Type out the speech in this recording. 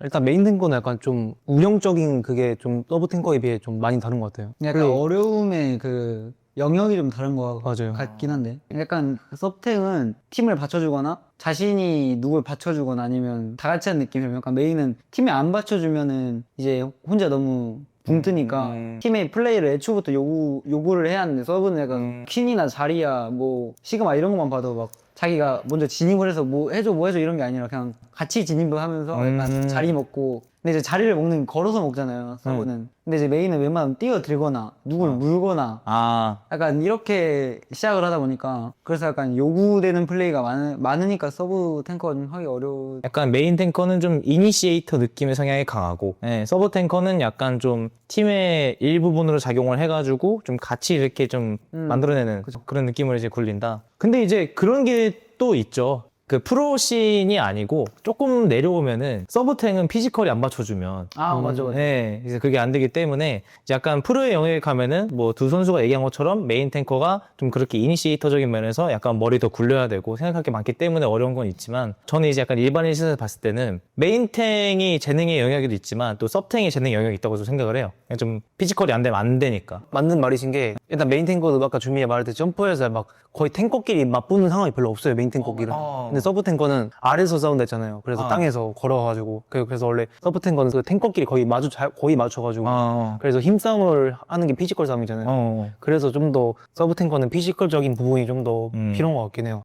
일단 메인 탱커는 약간 좀 운영적인 그게 좀 서브 탱커에 비해 좀 많이 다른 것 같아요. 약간 그리고- 어려움의 그 영역이 좀 다른 것 맞아요. 같긴 한데 약간 서브탱은 팀을 받쳐주거나 자신이 누굴 받쳐주거나 아니면 다 같이 하는 느낌이면 약간 메인은 팀에 안 받쳐주면은 이제 혼자 너무 붕 뜨니까 음. 팀의 플레이를 애초부터 요구, 요구를 해야 하는데 서브는 약간 음. 퀸이나 자리야 뭐 시그마 이런 것만 봐도 막 자기가 먼저 진입을 해서 뭐 해줘 뭐 해줘 이런 게 아니라 그냥 같이 진입을 하면서 음. 자리 먹고. 근데 이제 자리를 먹는 걸어서 먹잖아요 서브는. 근데 이제 메인은 웬만하면 뛰어들거나 누굴 물거나. 아, 약간 이렇게 시작을 하다 보니까 그래서 약간 요구되는 플레이가 많, 많으니까 서브 탱커가 좀 하기 어려워 약간 메인 탱커는 좀 이니시에이터 느낌의 성향이 강하고, 예, 서브 탱커는 약간 좀 팀의 일부분으로 작용을 해가지고 좀 같이 이렇게 좀 음. 만들어내는 그런 느낌을 이제 굴린다. 근데 이제 그런 게또 있죠. 그 프로씬이 아니고 조금 내려오면은 서브탱은 피지컬이 안 맞춰주면 아 맞아 맞아 네, 그래서 그게 안 되기 때문에 이제 약간 프로의 영역에 가면은 뭐 두 선수가 얘기한 것처럼 메인 탱커가 좀 그렇게 이니시에이터적인 면에서 약간 머리 더 굴려야 되고 생각할 게 많기 때문에 어려운 건 있지만 저는 이제 약간 일반인 시선에서 봤을 때는 메인 탱이 재능의 영역에도 있지만 또 서브탱이 재능의 영역이 있다고 좀 생각을 해요. 그냥 좀 피지컬이 안 되면 안 되니까. 맞는 말이신 게 일단 메인 탱커도 아까 주미가 말했듯이 점프해서 막 거의 탱커끼리 맞붙는 상황이 별로 없어요 메인 탱커끼리 어. 근데 서브 탱커는 아래에서 싸운다 했잖아요 그래서 어. 땅에서 걸어가지고 그- 그래서 원래 서브 탱커는 그 탱커끼리 거의 마주 잘- 거의 맞춰가지고 어. 그래서 힘싸움을 하는 게 피지컬 싸움이잖아요 어. 그래서 좀 더 서브 탱커는 피지컬적인 부분이 좀 더 음. 필요한 것 같긴 해요